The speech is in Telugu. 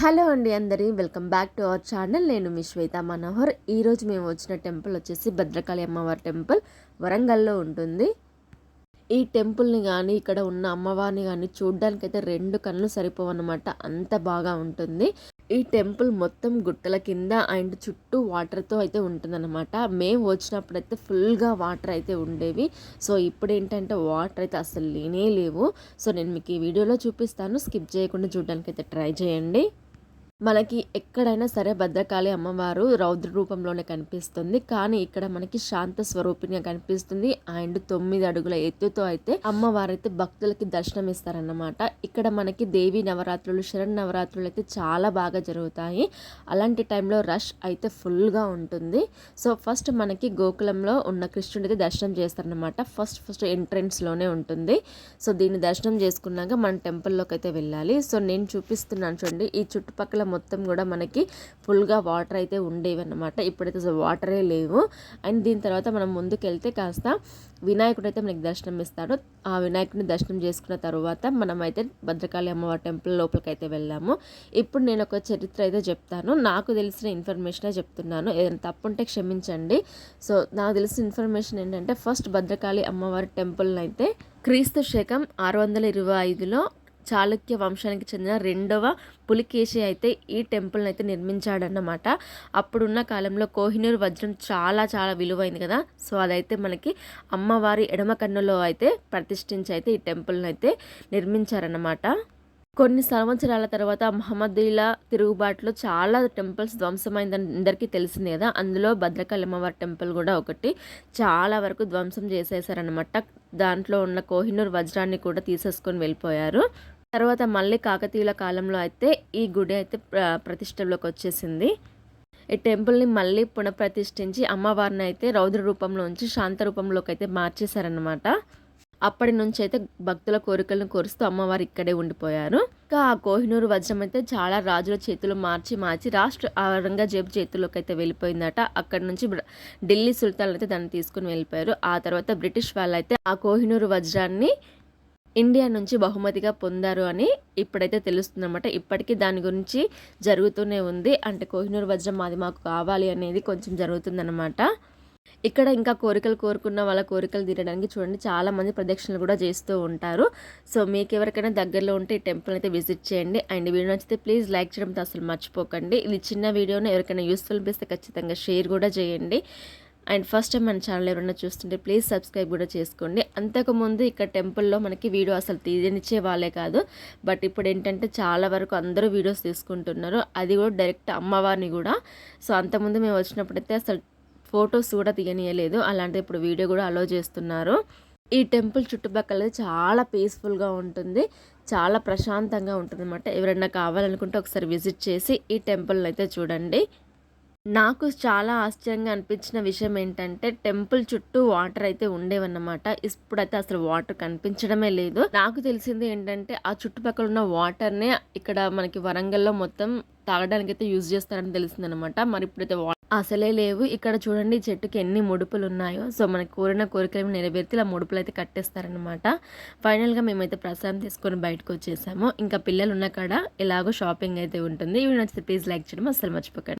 హలో అండి అందరి welcome back to our channel. నేను మీ శ్వేత మనోహర్. ఈరోజు మేము వచ్చిన టెంపుల్ వచ్చేసి భద్రకాళి అమ్మవారి టెంపుల్ వరంగల్లో ఉంటుంది. ఈ టెంపుల్ని కానీ ఇక్కడ ఉన్న అమ్మవారిని కానీ చూడ్డానికైతే రెండు కళ్ళు సరిపోవన్నమాట. అంత బాగా ఉంటుంది. ఈ టెంపుల్ మొత్తం గుట్టల కింద అండ్ చుట్టూ వాటర్తో అయితే ఉంటుందన్నమాట. మేము వచ్చినప్పుడు అయితే ఫుల్గా వాటర్ అయితే ఉండేవి. సో ఇప్పుడు ఏంటంటే వాటర్ అయితే అసలు లేనే లేవు. సో నేను మీకు ఈ వీడియోలో చూపిస్తాను. స్కిప్ చేయకుండా చూడడానికి అయితే ట్రై చేయండి. మనకి ఎక్కడైనా సరే భద్రకాళి అమ్మవారు రౌద్ర రూపంలోనే కనిపిస్తుంది. కానీ ఇక్కడ మనకి శాంత స్వరూపిణిగా కనిపిస్తుంది. అండ్ తొమ్మిది అడుగుల ఎత్తుతో అయితే అమ్మవారు అయితే భక్తులకి దర్శనం ఇస్తారన్నమాట ఇక్కడ మనకి దేవి నవరాత్రులు శరణ్ నవరాత్రులు అయితే చాలా బాగా జరుగుతాయి. అలాంటి టైంలో రష్ అయితే ఫుల్గా ఉంటుంది. సో ఫస్ట్ మనకి గోకులంలో ఉన్న కృష్ణుడి అయితే దర్శనం చేస్తారనమాట ఫస్ట్ ఫస్ట్ ఎంట్రెన్స్లోనే ఉంటుంది. సో దీన్ని దర్శనం చేసుకున్నాక మనం టెంపుల్లోకి అయితే వెళ్ళాలి. సో నేను చూపిస్తున్నాను చూడండి. ఈ చుట్టుపక్కల మొత్తం కూడా మనకి ఫుల్గా వాటర్ అయితే ఉండేవి అనమాట ఇప్పుడైతే వాటరే లేవు. అండ్ దీని తర్వాత మనం ముందుకు వెళ్తే కాస్త వినాయకుడు అయితే మనకి దర్శనం ఇస్తాడు. ఆ వినాయకుడిని దర్శనం చేసుకున్న తర్వాత మనమైతే భద్రకాళి అమ్మవారి టెంపుల్ లోపలికి అయితే వెళ్ళాము. ఇప్పుడు నేను ఒక చరిత్ర అయితే చెప్తాను. నాకు తెలిసిన ఇన్ఫర్మేషనే చెప్తున్నాను. ఏదైనా తప్పుంటే క్షమించండి. సో నాకు తెలిసిన ఇన్ఫర్మేషన్ ఏంటంటే ఫస్ట్ భద్రకాళి అమ్మవారి టెంపుల్ని అయితే క్రీస్తు శకం ఆరు వందల ఇరవై ఐదులో చాళుక్య వంశానికి చెందిన రెండవ పులికేశి అయితే ఈ టెంపుల్ని అయితే నిర్మించాడన్నమాట. అప్పుడున్న కాలంలో కోహినూరు వజ్రం చాలా చాలా విలువైంది కదా. సో అదైతే మనకి అమ్మవారి ఎడమ కన్నులో అయితే ప్రతిష్ఠించి అయితే ఈ టెంపుల్ని అయితే నిర్మించారన్నమాట. కొన్ని సంవత్సరాల తర్వాత మహమ్మదీల తిరుగుబాటులో చాలా టెంపుల్స్ ధ్వంసమైందని అందరికీ తెలిసింది కదా. అందులో భద్రకాళి అమ్మవారి టెంపుల్ కూడా ఒకటి. చాలా వరకు ధ్వంసం చేసేసారనమాట దాంట్లో ఉన్న కోహినూర్ వజ్రాన్ని కూడా తీసేసుకొని వెళ్ళిపోయారు. తర్వాత మళ్ళీ కాకతీయుల కాలంలో అయితే ఈ గుడి అయితే ప్రతిష్టలోకి వచ్చేసింది ఈ టెంపుల్ని మళ్ళీ పునఃప్రతిష్ఠించి అమ్మవారిని అయితే రౌద్ర రూపంలో ఉంచి శాంత రూపంలోకి అయితే మార్చేశారనమాట అప్పటి నుంచి అయితే భక్తుల కోరికలను కోరుస్తూ అమ్మవారు ఇక్కడే ఉండిపోయారు. ఇంకా ఆ కోహినూరు వజ్రం అయితే చాలా రాజుల చేతులు మార్చి మార్చి రాష్ట్ర ఔరంగజేబు చేతుల్లోకి అయితే వెళ్ళిపోయిందట. అక్కడ నుంచి ఢిల్లీ సుల్తాన్ అయితే దాన్ని తీసుకుని వెళ్ళిపోయారు. ఆ తర్వాత బ్రిటిష్ వాళ్ళు అయితే ఆ కోహినూరు వజ్రాన్ని ఇండియా నుంచి బహుమతిగా పొందారు అని ఇప్పుడైతే తెలుస్తుందన్నమాట. ఇప్పటికీ దాని గురించి జరుగుతూనే ఉంది. అంటే కోహినూరు వజ్రం మాది మాకు కావాలి అనేది కొంచెం జరుగుతుందన్నమాట. ఇక్కడ ఇంకా కోరికలు కోరుకున్న వాళ్ళ కోరికలు తీరడానికి చూడండి చాలామంది ప్రదక్షిణలు కూడా చేస్తూ ఉంటారు. సో మీకు ఎవరికైనా దగ్గరలో ఉంటే ఈ టెంపుల్ అయితే విజిట్ చేయండి. అండ్ వీడియో నచ్చితే ప్లీజ్ లైక్ చేయడంతో అసలు మర్చిపోకండి. ఇది చిన్న వీడియోని ఎవరికైనా యూస్ఫుల్ అనిపిస్తే ఖచ్చితంగా షేర్ కూడా చేయండి. అండ్ ఫస్ట్ టైం మన ఛానల్ ఎవరైనా చూస్తుంటే ప్లీజ్ సబ్స్క్రైబ్ కూడా చేసుకోండి. అంతకుముందు ఇక్కడ టెంపుల్లో మనకి వీడియో అసలు తీయనిచ్చే వాళ్ళే కాదు. బట్ ఇప్పుడు ఏంటంటే చాలా వరకు అందరూ వీడియోస్ తీసుకుంటున్నారు. అది కూడా డైరెక్ట్ అమ్మవారిని కూడా. సో అంతకుముందు మేము వచ్చినప్పుడైతే అసలు ఫొటోస్ కూడా తీయనియలేదు. అలాంటి ఇప్పుడు వీడియో కూడా అలో చేస్తున్నారు. ఈ టెంపుల్ చుట్టుపక్కల చాలా పీస్ఫుల్గా ఉంటుంది. చాలా ప్రశాంతంగా ఉంటుంది అనమాట ఎవరైనా కావాలనుకుంటే ఒకసారి విజిట్ చేసి ఈ టెంపుల్ని అయితే చూడండి. నాకు చాలా ఆశ్చర్యంగా అనిపించిన విషయం ఏంటంటే టెంపుల్ చుట్టూ వాటర్ అయితే ఉండేవన్నమాట. ఇప్పుడైతే అసలు వాటర్ కనిపించడమే లేదు. నాకు తెలిసింది ఏంటంటే ఆ చుట్టుపక్కల ఉన్న వాటర్నే ఇక్కడ మనకి వరంగల్లో మొత్తం తాగడానికి అయితే యూజ్ చేస్తారని తెలిసింది అనమాట మరి ఇప్పుడైతే అసలే లేవు. ఇక్కడ చూడండి చెట్టుకి ఎన్ని ముడుపులు ఉన్నాయో సో మనకి కోరిన కోరికలు నెరవేర్తి ఇలా ముడుపులు అయితే కట్టేస్తారనమాట ఫైనల్గా మేమైతే ప్రసాదం తీసుకొని బయటకు వచ్చేసాము. ఇంకా పిల్లలు ఉన్న కాడ ఎలాగో షాపింగ్ అయితే ఉంటుంది. ఇవి నచ్చితే ప్లీజ్ లైక్ చేయడం అసలు మర్చిపోకండి.